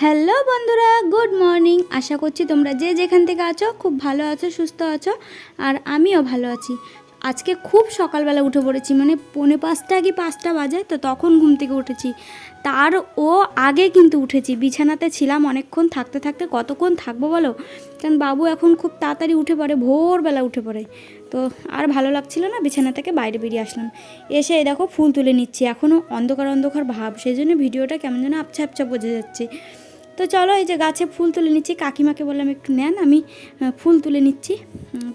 Hello বন্ধুরা, good morning. আশা করছি তোমরা যে যেখান থেকে আছো খুব ভালো আছো, সুস্থ আছো, আর আমিও ভালো আছি। আজকে খুব সকালবেলা উঠে পড়েছি মানে পৌনে পাঁচটা কি পাঁচটা বাজে, তো তখন ঘুম থেকে উঠেছি। তার ও আগে কিন্তু উঠেছি, বিছানাতে ছিলাম অনেকক্ষণ থাকতে থাকতে। কতক্ষণ থাকব বলো? কারণ বাবু এখন খুব তাড়াতাড়ি উঠে পড়ে, ভোরবেলা উঠে পড়ে। তো আর ভালো লাগছিল না, বিছানা থেকে বাইরে বেরিয়ে আসলাম। এসে দেখো ফুল তুলে নিচ্ছি এখনও অন্ধকার অন্ধকার ভাব, সেই জন্য ভিডিওটা কেমন যেন আপছা আপছা বোঝা যাচ্ছে। তো চলো এই যে গাছে ফুল তুলে নিচ্ছি। কাকিমাকে বললাম একটু নেন, আমি ফুল তুলে নিচ্ছি।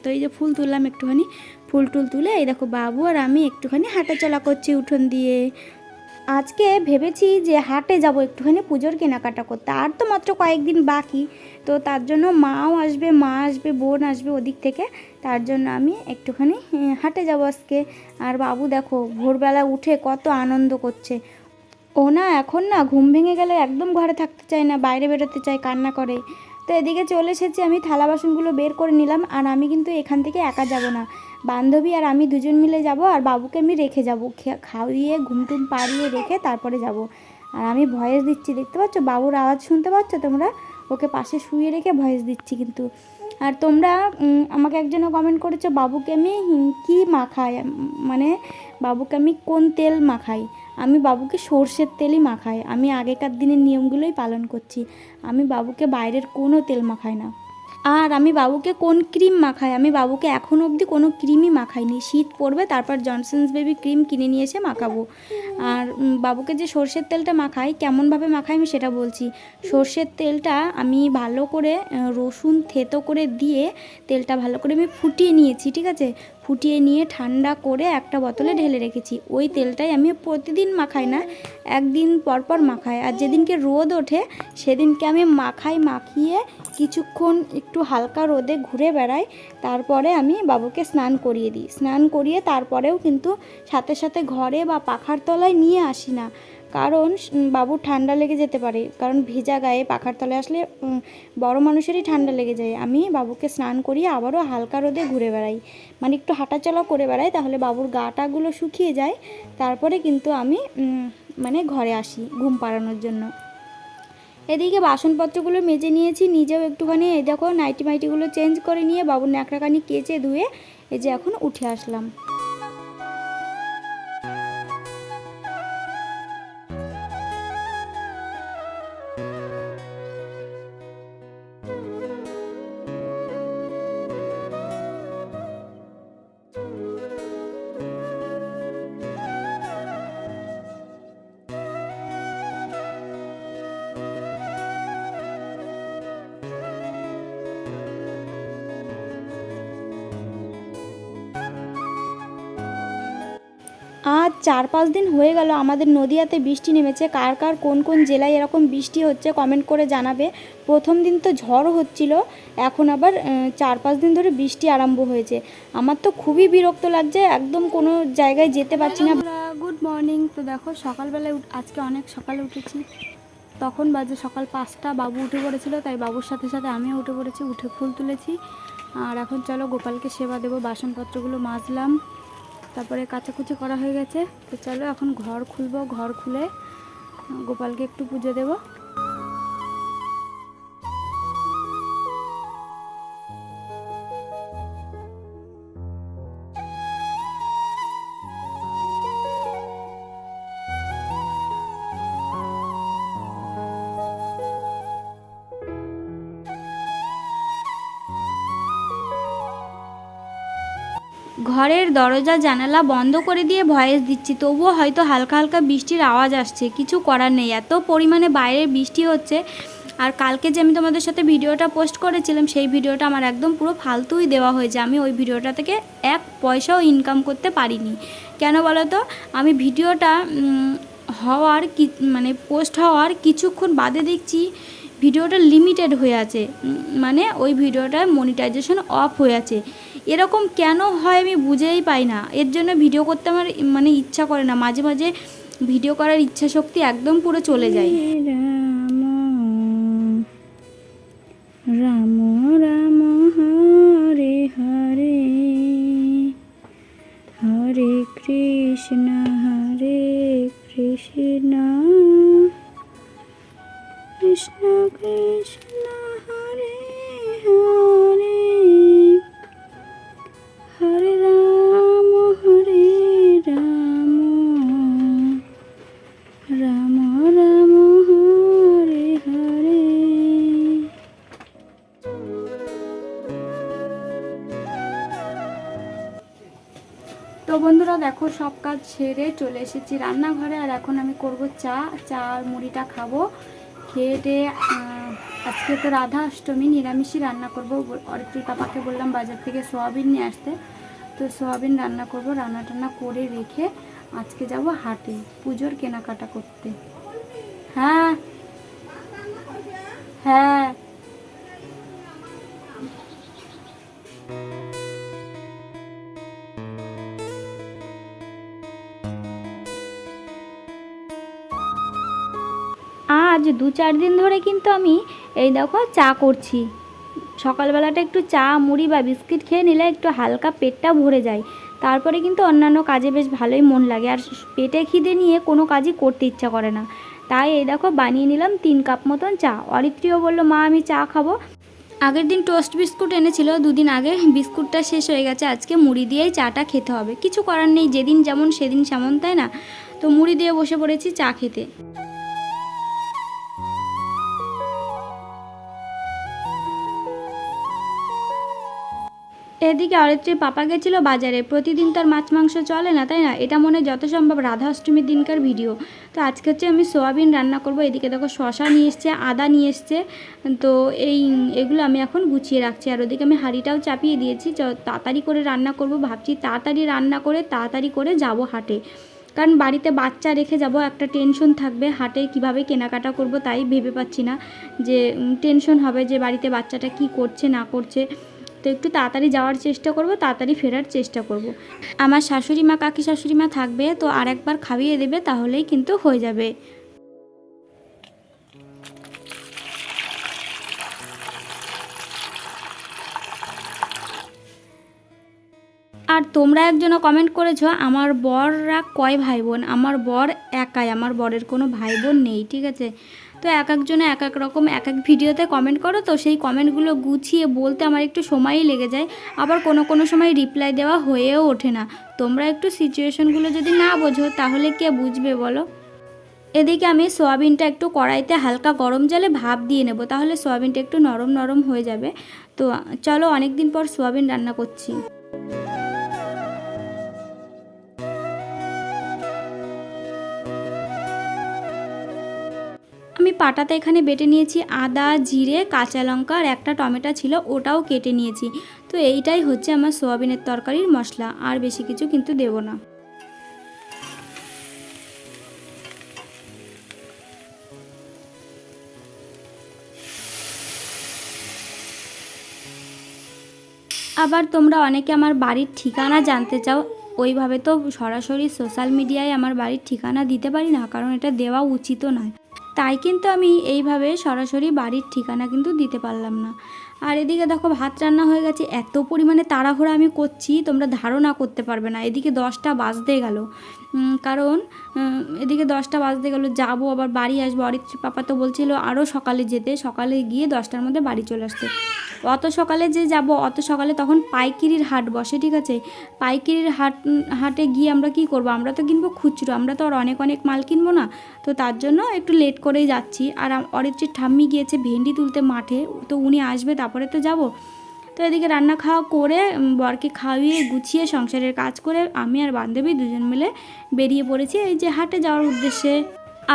তো এই যে ফুল তুললাম একটুখানি। ফুল টুল তুলে এই দেখো বাবু আর আমি একটুখানি হাঁটাচলা করছি উঠোন দিয়ে। আজকে ভেবেছি যে হাটে যাব একটুখানি পুজোর কেনাকাটা করতে। আর তো মাত্র কয়েকদিন বাকি। তো তার জন্য মাও আসবে, মা আসবে, বোন আসবে ওদিক থেকে। তার জন্য আমি একটুখানি হাটে যাব আজকে। আর বাবু দেখো ভোরবেলা উঠে কত আনন্দ করছে। ও না, এখন না ঘুম ভেঙে গেলে একদম ঘরে থাকতে চায় না, বাইরে বেরোতে চায়, কান্না করে। তো এদিকে চলে এসেছি, আমি থালা বাসনগুলো বের করে নিলাম, আর আমি কিন্তু এখান থেকে একা যাব না। বান্ধবী আর আমি দুজন মিলে যাব, আর বাবুকে আমি রেখে যাব। খাওয়িয়ে ঘুমটুম পাড়িয়ে রেখে তারপরে যাব। আর আমি ভয়েস দিচ্ছি, দেখতে পাচ্ছ? বাবুর আওয়াজ শুনতে পাচ্ছ তোমরা? ওকে পাশে শুয়ে রেখে ভয়েস দিচ্ছি কিন্তু। আর তোমরা আমাকে একজনও কমেন্ট করেছ, বাবুকে আমি কি মাখাই? মানে বাবুকে আমি কোন তেল মাখাই? আমি বাবুকে সর্ষের তেলই মাখাই। আমি আগেকার দিনের নিয়মগুলোই পালন করছি। আমি বাবুকে বাইরের কোনো তেল মাখাই না। আর আমি বাবুকে কোন ক্রিম মাখাই? আমি বাবুকে এখনও অবধি কোনো ক্রিমই মাখাইনি। শীত পড়বে, তারপর জনসন্স বেবি ক্রিম কিনে নিয়ে এসে মাখাবো। আর বাবুকে যে সর্ষের তেলটা মাখাই, কেমনভাবে মাখাই আমি সেটা বলছি। সর্ষের তেলটা আমি ভালো করে রসুন থেতো করে দিয়ে তেলটা ভালো করে আমি ফুটিয়ে নিয়েছি, ঠিক আছে? ফুটিয়ে নিয়ে ঠান্ডা করে একটা বোতলে ঢেলে রেখেছি। ওই তেলটাই আমি প্রতিদিন মাখাই না, একদিন পর পর মাখাই। আর যেদিনকে রোদ ওঠে, সেদিনকে আমি মাখাই, মাখিয়ে কিছুক্ষণ একটু হালকা রোদে ঘুরে বেড়াই। তারপরে আমি বাবুকে স্নান করিয়ে দিই। স্নান করিয়ে তারপরেও কিন্তু সাথে সাথে ঘরে বা পাখার তলায় নিয়ে আসি না। কারণ বাবুর ঠান্ডা লেগে যেতে পারে। কারণ ভেজা গায়ে পাখার তলায় আসলে বড় মানুষেরই ঠান্ডা লেগে যায়। আমি বাবুকে স্নান করিয়ে আবারও হালকা রোদে ঘুরে বেড়াই। মানে একটু হাঁটাচলা করে বেড়াই, তাহলে বাবুর গাটাগুলো শুকিয়ে যায়। তারপরে কিন্তু আমি মানে ঘরে আসি ঘুম পাড়ানোর জন্য। এদিকে বাসনপত্রগুলো মেজে নিয়েছি, নিজেও একটুখানি, এই দেখো নাইটি মাইটিগুলো চেঞ্জ করে নিয়ে বাবুর ন্যাকড়াখানি কেচে ধুয়ে, এই যে এখন উঠে আসলাম। চার পাঁচ দিন হয়ে গেল আমাদের নদিয়াতে বৃষ্টি নেমেছে। কার কার, কোন কোন জেলায় এরকম বৃষ্টি হচ্ছে কমেন্ট করে জানাবে। প্রথম দিন তো ঝড় হচ্ছিল, এখন আবার চার পাঁচ দিন ধরে বৃষ্টি আরম্ভ হয়েছে। আমার তো খুবই বিরক্ত লাগছে, একদম কোনো জায়গায় যেতে পারছি না। Good morning. তো দেখো, সকালবেলায় আজকে অনেক সকালে উঠেছি। তখন বাজে সকাল পাঁচটা, বাবু উঠে পড়েছিল, তাই বাবুর সাথে সাথে আমিও উঠে পড়েছি, উঠে ফুল তুলেছি। আর এখন চলো গোপালকে সেবা দেবো, বাসনপত্রগুলো মাজলাম। তারপরে কাচাকুচি করা হয়ে গেছে। তো চলো এখন ঘর খুলবো, ঘর খুলে গোপালকে একটু পুজো দেবো। ঘরের দরজা, জানালা বন্ধ করে দিয়ে ভয়েস দিচ্ছি। তবুও হয়তো হালকা হালকা বৃষ্টির আওয়াজ আসছে। কিছু করার নেই। এত পরিমাণে বাইরে বৃষ্টি হচ্ছে। আর কালকে যে আমি তোমাদের সাথে ভিডিওটা পোস্ট করেছিলাম, সেই ভিডিওটা আমার একদম পুরো ফালতুই দেওয়া হয়েছে। আমি ওই ভিডিওটা থেকে এক পয়সাও ইনকাম করতে পারিনি। কেন বলো তো? আমি ভিডিওটা হওয়ার কি মানে পোস্ট হওয়ার কিছুক্ষণ বাদে দেখছি ভিডিওটা লিমিটেড হয়ে আছে। মানে ওই ভিডিওটার মনিটাইজেশন অফ হয়ে আছে। এরকম কেন হয় আমি বুঝেই পাই না। এর জন্য ভিডিও করতে আমার মানে ইচ্ছা করে না। মাঝে মাঝে ভিডিও করার ইচ্ছা শক্তি একদম পুরো চলে যায়। রাম রাম, হরে হরে হরে কৃষ্ণ হরে কৃষ্ণ কৃষ্ণ কৃষ্ণ, হরে হরে। দেখো সব কাজ সেরে চলে এসেছি রান্নাঘরে। আর এখন আমি করব চা। চা আর মুড়িটা খাব। খেয়ে টেয়ে, আজকে তো রাধা অষ্টমী নিরামিষই রান্না করব। অরিত্রী পাপাকে বললাম বাজার থেকে সোয়াবিন নিয়ে আসতে। তো সোয়াবিন রান্না করব রান্না টান্না করে রেখে আজকে যাব হাটে পুজোর কেনাকাটা করতে। হ্যাঁ হ্যাঁ। দু চার দিন ধরে কিন্তু আমি এই দেখো চা করছি। সকালবেলাটা একটু চা, মুড়ি বা বিস্কিট খেয়ে নিলে একটু হালকা পেটটা ভরে যায়। তারপরে কিন্তু অন্যান্য কাজে বেশ ভালোই মন লাগে। আর পেটে খিদে নিয়ে কোনো কাজই করতে ইচ্ছা করে না। তাই এই দেখো বানিয়ে নিলাম তিন কাপ মতন চা। অরিত্রীও বলল, মা, আমি চা খাব। আগের দিন টোস্ট বিস্কুট এনেছিল, দুদিন আগে। বিস্কুটটা শেষ হয়ে গেছে। আজকে মুড়ি দিয়েই চাটা খেতে হবে। কিছু করার নেই, যেদিন যেমন সেদিন সেমন, তাই না? তো মুড়ি দিয়ে বসে পড়েছি চা খেতে। এদিকে অরিত্রীর পাপা গেছিল বাজারে। প্রতিদিন তার মাছ মাংস চলে না, তাই না? এটা মনে যত সম্ভব রাধা অষ্টমীর দিনকার ভিডিও। তো আজকে হচ্ছে আমি সোয়াবিন রান্না করব। এদিকে দেখো শশা নিয়ে এসছে, আদা নিয়ে এসছে। তো এই এগুলো আমি এখন গুছিয়ে রাখছি। আর ওদিকে আমি হাঁড়িটাও চাপিয়ে দিয়েছি। তাড়াতাড়ি করে রান্না করব। ভাবছি তাড়াতাড়ি রান্না করে তাড়াতাড়ি করে যাব হাটে। কারণ বাড়িতে বাচ্চা রেখে যাব, একটা টেনশন থাকবে। হাটে কীভাবে কেনাকাটা করব তাই ভেবে পাচ্ছি না যে টেনশন হবে যে বাড়িতে বাচ্চাটা কি করছে, না করছে। তো একটু তাড়াতাড়ি যাওয়ার চেষ্টা করব, তাড়াতাড়ি ফেরার চেষ্টা করব। আমার শাশুড়ি মা, কাকি শাশুড়ি মা থাকবে, তো আর একবার খাইয়ে দেবে, তাহলেই কিন্তু হয়ে যাবে। আর তোমরা একজনও কমেন্ট করেছ, আমার বররা কয় ভাই বোন? আমার বর একাই, আমার বরের কোনো ভাই বোন নেই, ঠিক আছে? তো এক একজনে এক এক রকম এক এক ভিডিওতে কমেন্ট করো। তো সেই কমেন্টগুলো গুছিয়ে বলতে আমার একটু সময়ই লেগে যায়। আবার কোনো কোনো সময় রিপ্লাই দেওয়া হয়েও ওঠে না। তোমরা একটু সিচুয়েশনগুলো যদি না বোঝো, তাহলে কে বুঝবে বলো? এদিকে আমি সোয়াবিনটা একটু কড়াইতে হালকা গরম জলে ভাপ দিয়ে নেব, তাহলে সোয়াবিনটা একটু নরম নরম হয়ে যাবে। তো চলো অনেক দিন পর সোয়াবিন রান্না করছি। আমি পাটাতে এখানে বেটে নিয়েছি আদা, জিরে, কাঁচা লঙ্কা আর একটা টমেটো ছিল, ওটাও কেটে নিয়েছি। তো এইটাই হচ্ছে আমার সোয়াবিনের তরকারির মশলা, আর বেশি কিছু কিন্তু দেব না। আবার তোমরা অনেকে আমার বাড়ির ঠিকানা জানতে চাও, ওইভাবে তো সরাসরি সোশ্যাল মিডিয়ায় আমার বাড়ির ঠিকানা দিতে পারি না, কারণ এটা দেওয়া উচিতও নয়। তাই কিন্তু আমি এইভাবে সরাসরি বাড়ির ঠিকানা কিন্তু দিতে পারলাম না। আর এদিকে দেখো ভাত রান্না হয়ে গেছে, এত পরিমাণে তাড়াহুড়া আমি করছি, তোমরা ধারণা করতে পারবে না। এদিকে দশটা বাজতে গেল। কারণ এদিকে দশটা বাজতে গেল, যাব আবার বাড়ি আসব। অরিত্রী পাপা তো বলছিল আরও সকালে যেতে, সকালে গিয়ে দশটার মধ্যে বাড়ি চলে আসতে। অত সকালে যে যাব, অত সকালে তখন পাইকিরির হাট বসে, ঠিক আছে? পাইকিরির হাট হাটে গিয়ে আমরা কি করব? আমরা তো কিনবো খুচরো, আমরা তো আর অনেক অনেক মাল কিনবো না। তো তার জন্য একটু লেট করেই যাচ্ছি। আর অরিত্রীর ঠাম্মি গিয়েছে ভেন্ডি তুলতে মাঠে, তো উনি আসবে, তারপরে তো যাব। তো এদিকে রান্না খাওয়া করে বরকে খাওয়িয়ে গুছিয়ে সংসারের কাজ করে আমি আর বান্ধবী দুজন মিলে বেরিয়ে পড়েছি এই যে হাটে যাওয়ার উদ্দেশ্যে।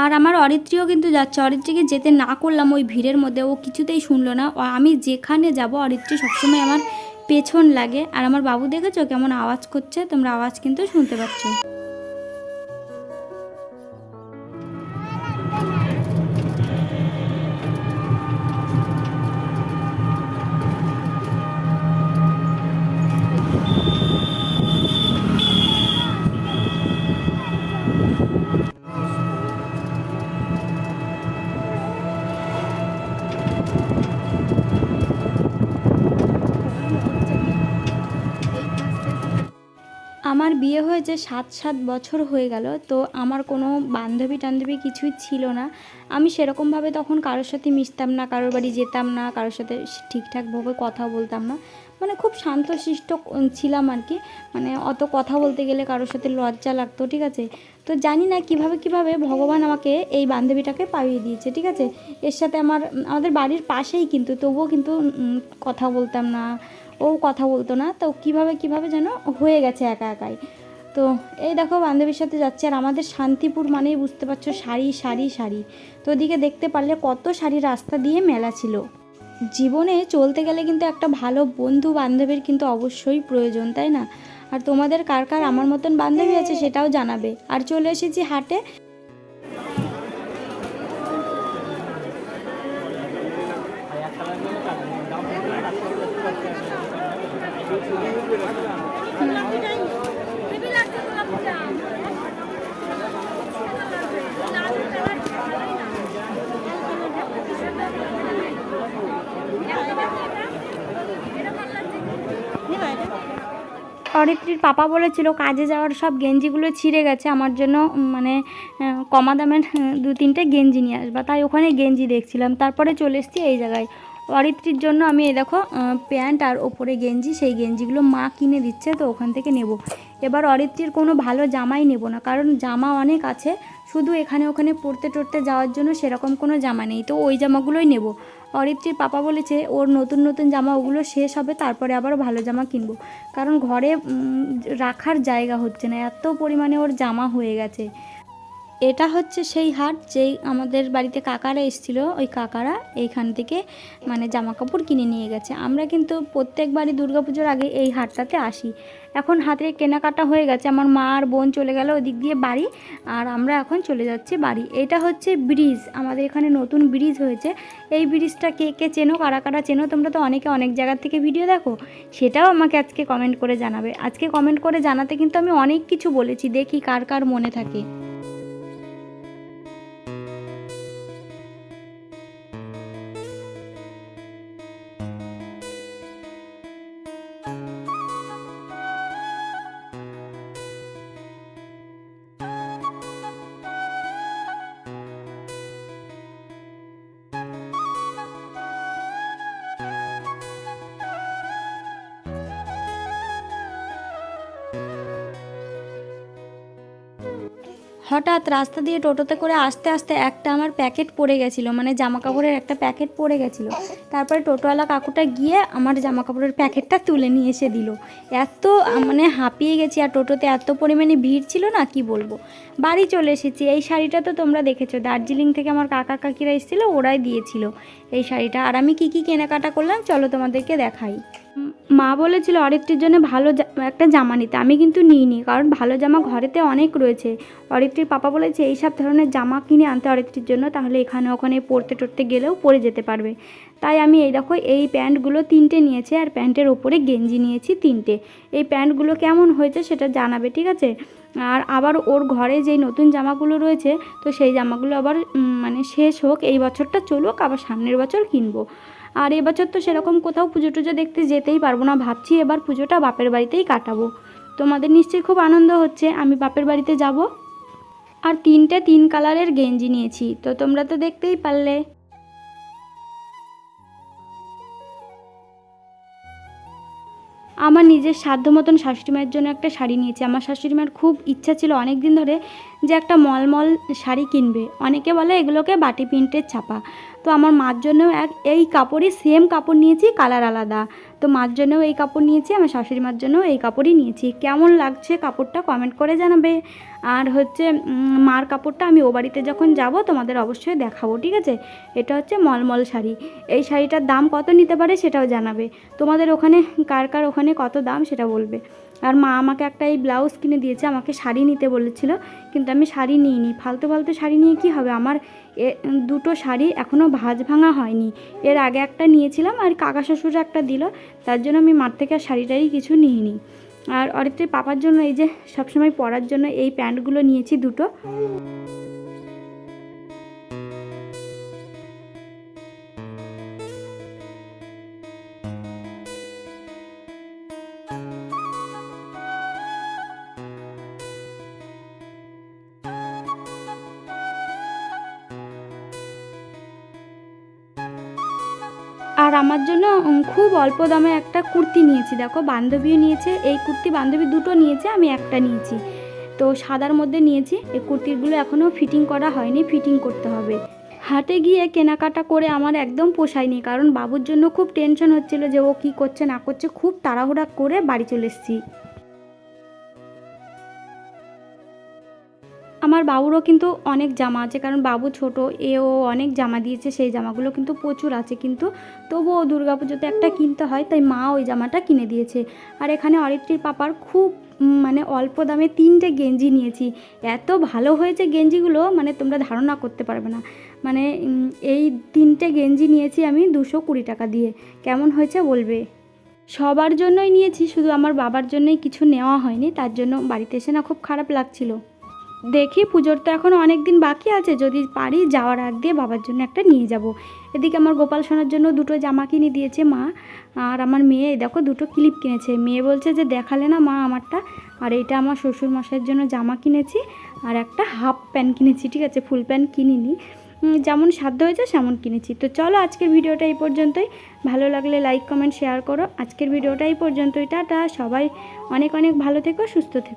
আর আমার অরিত্রীও কিন্তু যাচ্ছে। অরিত্রীকে যেতে না করলাম ওই ভিড়ের মধ্যে। ও কিছুতেই শুনলো না। আমি যেখানে যাব, অরিত্রী সবসময় আমার পেছন লাগে। আর আমার বাবু দেখেছ কেমন আওয়াজ করছে? তোমরা আওয়াজ কিন্তু শুনতে পাচ্ছ। আমার বিয়ে হয়েছে সাত সাত বছর হয়ে গেল, তো আমার কোনো বান্ধবী টান্ধবী কিছুই ছিল না। আমি সেরকমভাবে তখন কারোর সাথে মিশতাম না, কারোর বাড়ি যেতাম না, কারোর সাথে ঠিকঠাকভাবে কথা বলতাম না। মানে খুব শান্তশিষ্ট ছিলাম আর কি। মানে অত কথা বলতে গেলে কারোর সাথে লজ্জা লাগতো, ঠিক আছে? তো জানি না কীভাবে কীভাবে ভগবান আমাকে এই বান্ধবীটাকে পাইয়ে দিয়েছে, ঠিক আছে? এর সাথে আমার, আমাদের বাড়ির পাশেই কিন্তু, তবুও কিন্তু কথা বলতাম না। ও কথা বলতো না, তো কীভাবে কীভাবে যেন হয়ে গেছে একা একাই। তো এই দেখো, বান্ধবীর সাথে যাচ্ছে, আর আমাদের শান্তিপুর মানেই বুঝতে পারছ শাড়ি শাড়ি শাড়ি। তো ওদিকে দেখতে পারলে কত শাড়ি রাস্তা দিয়ে মেলা ছিল। জীবনে চলতে গেলে কিন্তু একটা ভালো বন্ধু বান্ধবীর কিন্তু অবশ্যই প্রয়োজন, তাই না? আর তোমাদের কার কার আমার মতন বান্ধবী আছে সেটাও জানাবে। আর চলে এসেছি হাটে। অরিত্রীর পাপা বলেছিল, কাজে যাওয়ার সব গেঞ্জিগুলো ছিঁড়ে গেছে, আমার জন্য মানে কমা দামের দু তিনটে গেঞ্জি নিয়ে আসবা। তাই ওখানে গেঞ্জি দেখছিলাম। তারপরে চলে এসেছি এই জায়গায়। অরিত্রীর জন্য আমি এই দেখো প্যান্ট আর ওপরে গেঞ্জি, সেই গেঞ্জিগুলো মা কিনে দিচ্ছে, তো ওখান থেকে নেব। এবার অরিত্রীর কোনো ভালো জামাই নেব না, কারণ জামা অনেক আছে, শুধু এখানে ওখানে পড়তে টরতে যাওয়ার জন্য সেরকম কোনো জামা নেই, তো ওই জামাগুলোই নেব। অরিত্রীর পাপা বলেছে, ওর নতুন নতুন জামা ওগুলো শেষ হবে, তারপরে আবার ভালো জামা কিনবো। কারণ ঘরে রাখার জায়গা হচ্ছে না, এত পরিমাণে ওর জামা হয়ে গেছে। এটা হচ্ছে সেই হাট যেই আমাদের বাড়িতে কাকারা এসেছিল, ওই কাকারা এইখান থেকে মানে জামা কাপড় কিনে নিয়ে গেছে। আমরা কিন্তু প্রত্যেকবারই দুর্গা পুজোর আগে এই হাটটাতে আসি। এখন হাতে কেনাকাটা হয়ে গেছে, আমার মা আর বোন চলে গেল ওদিক দিয়ে বাড়ি, আর আমরা এখন চলে যাচ্ছি বাড়ি। এটা হচ্ছে ব্রিজ, আমাদের এখানে নতুন ব্রিজ হয়েছে। এই ব্রিজটা কে কে চেনো, কারা কারা চেনো, তোমরা তো অনেকে অনেক জায়গা থেকে ভিডিও দেখো, সেটাও আমাকে আজকে কমেন্ট করে জানাবে। আজকে কমেন্ট করে জানাতে কিন্তু আমি অনেক কিছু বলেছি, দেখি কার কার মনে থাকে। হঠাৎ রাস্তা দিয়ে টোটোতে করে আসতে আসতে একটা আমার প্যাকেট পড়ে গেছিল মানে জামা কাপড়ের একটা প্যাকেট পড়ে গেছিল। তারপরে টোটোওয়ালা কাকুটা গিয়ে আমার জামা কাপড়ের প্যাকেটটা তুলে নিয়ে এসে দিল। এত মানে হাঁপিয়ে গেছি আর টোটোতে এত পরিমাণে ভিড় ছিল না, কি বলব? বাড়ি চলে এসেছি। এই শাড়িটা তো তোমরা দেখেছ, দার্জিলিং থেকে আমার কাকা কাকিরা এসেছিল, ওরাই দিয়েছিল। এই শাড়িটা। আর আমি কী কী কেনাকাটা করলাম? চলো তোমাদেরকে দেখাই। মা বলেছিল অরিত্রির জন্য ভালো একটা জামা নিতে। আমি কিন্তু নিইনি, কারণ ভালো জামা ঘরেতে অনেক রয়েছে। অরিত্রির পাপা বলেছে, এইসব ধরনের জামা কিনে আনতে অরিত্রির জন্য, তাহলে এখানে ওখানে পড়তে টরতে গেলেও পরে যেতে পারবে। তাই আমি এই দেখো, এই প্যান্টগুলো তিনটে নিয়েছি আর প্যান্টের ওপরে গেঞ্জি নিয়েছি তিনটে। এই প্যান্টগুলো কেমন হয়েছে সেটা জানাবে, ঠিক আছে? আর আবার ওর ঘরে যেই নতুন জামাগুলো রয়েছে, তো সেই জামাগুলো আবার মানে শেষ হোক, এই বছরটা চলুক, আবার সামনের বছর কিনবো। আর এবছর তো সেরকম কোথাও পুজো টুজো দেখতে যেতেই পারব না, ভাবছি এবার পুজোটা বাপের বাড়িতেই কাটাবো। তোমাদের নিশ্চয়ই খুব আনন্দ হচ্ছে, আমি বাপের বাড়িতে যাব। আর তিনটে তিন কালারের গেঞ্জি নিয়েছি, তো তোমরা তো দেখতেই পারলে। আমার নিজের সাধ্য মতন শাশুড়ি মায়ের জন্য একটা শাড়ি নিয়েছি। আমার শাশুড়ি মায়ের খুব ইচ্ছা ছিল অনেক দিন ধরে যে একটা মলমল শাড়ি কিনবে। অনেকে বলে এগুলোকে বাটি প্রিন্টের ছাপা। তো আমার মার জন্যও এক, এই কাপড়ই সেম কাপড় নিয়েছি কালার আলাদা। তো মার জন্যও এই কাপড় নিয়েছি, আমার শাশুড়ি মার জন্যও এই কাপড়ই নিয়েছি। কেমন লাগছে কাপড়টা কমেন্ট করে জানাবে। আর হচ্ছে মার কাপড়টা আমি ও বাড়িতে যখন যাব, তোমাদের অবশ্যই দেখাবো, ঠিক আছে? এটা হচ্ছে মলমল শাড়ি। এই শাড়িটার দাম কত নিতে পারে সেটাও জানাবে। তোমাদের ওখানে, কার কার ওখানে কত দাম সেটা বলবে। আর মা আমাকে একটা এই ব্লাউজ কিনে দিয়েছে, আমাকে শাড়ি নিতে বলেছিল, কিন্তু আমি শাড়ি নিইনি। ফালতু ফালতু শাড়ি নিয়ে কি হবে? আমার এ, দুটো শাড়ি এখনও ভাঁজ ভাঙা হয়নি। এর আগে একটা নিয়েছিলাম আর কাকা শ্বশুর একটা দিল, তার জন্য আমি মার থেকে আর শাড়িটাই কিছু নিইনি। আর অরিত্রের পাপার জন্য এই যে সবসময় পরার জন্য এই প্যান্টগুলো নিয়েছি দুটো। আর আমার জন্য খুব অল্প দামে একটা কুর্তি নিয়েছি। দেখো, বান্ধবীও নিয়েছে, এই কুর্তি বান্ধবী দুটো নিয়েছে, আমি একটা নিয়েছি। তো সাদার মধ্যে নিয়েছি, এই কুর্তিগুলো এখনও ফিটিং করা হয়নি, ফিটিং করতে হবে। হাটে গিয়ে কেনাকাটা করে আমার একদম পোষায়নি, কারণ বাবুর জন্য খুব টেনশন হচ্ছিল যে ও কী করছে না করছে, খুব তাড়াহুড়া করে বাড়ি চলে এসেছি। আমার বাবুরও কিন্তু অনেক জামা আছে, কারণ বাবু ছোট, এও অনেক জামা দিয়েছে, সেই জামাগুলো কিন্তু প্রচুর আছে, কিন্তু তবুও দুর্গাপুজোতে একটা কিনতে হয়, তাই মা ওই জামাটা কিনে দিয়েছে। আর এখানে অরিত্রীর পাপার খুব মানে অল্প দামে তিনটে গেঞ্জি নিয়েছি। এত ভালো হয়েছে গেঞ্জিগুলো মানে তোমরা ধারণা করতে পারবে না। মানে এই তিনটে গেঞ্জি নিয়েছি আমি দুশো কুড়ি টাকা দিয়ে। কেমন হয়েছে বলবে? সবার জন্যই নিয়েছি, শুধু আমার বাবার জন্যই কিছু নেওয়া হয়নি, তার জন্য বাড়িতে এসে না খুব খারাপ লাগছিল। দেখি, পুজোর তো এখন অনেক দিন বাকি আছে। যদি পারি যাওয়ার আগ দিয়ে বাবার জন্য একটা নিয়ে যাব। এদিকে আমার গোপাল সোনার জন্য দুটো জামা কিনে দিয়েছে মা। আর আমার মেয়ে দেখো দুটো ক্লিপ কিনেছে। মেয়ে বলছে যে, দেখালে না মা আমারটা? আর এইটা আমার শ্বশুর মশাইয়ের জন্য জামা কিনেছি। আর একটা হাফ প্যান্ট কিনেছি, ঠিক আছে? ফুল প্যান্ট কিনিনি। যেমন সাধ্য হয়েছে সেমন কিনেছি। তো চলো আজকের ভিডিওটা এই পর্যন্তই। ভালো লাগলে লাইক, কমেন্ট, শেয়ার করো। আজকের ভিডিওটা এই পর্যন্তই। টাটা! সবাই অনেক অনেক ভালো থেকো, সুস্থ থেকো।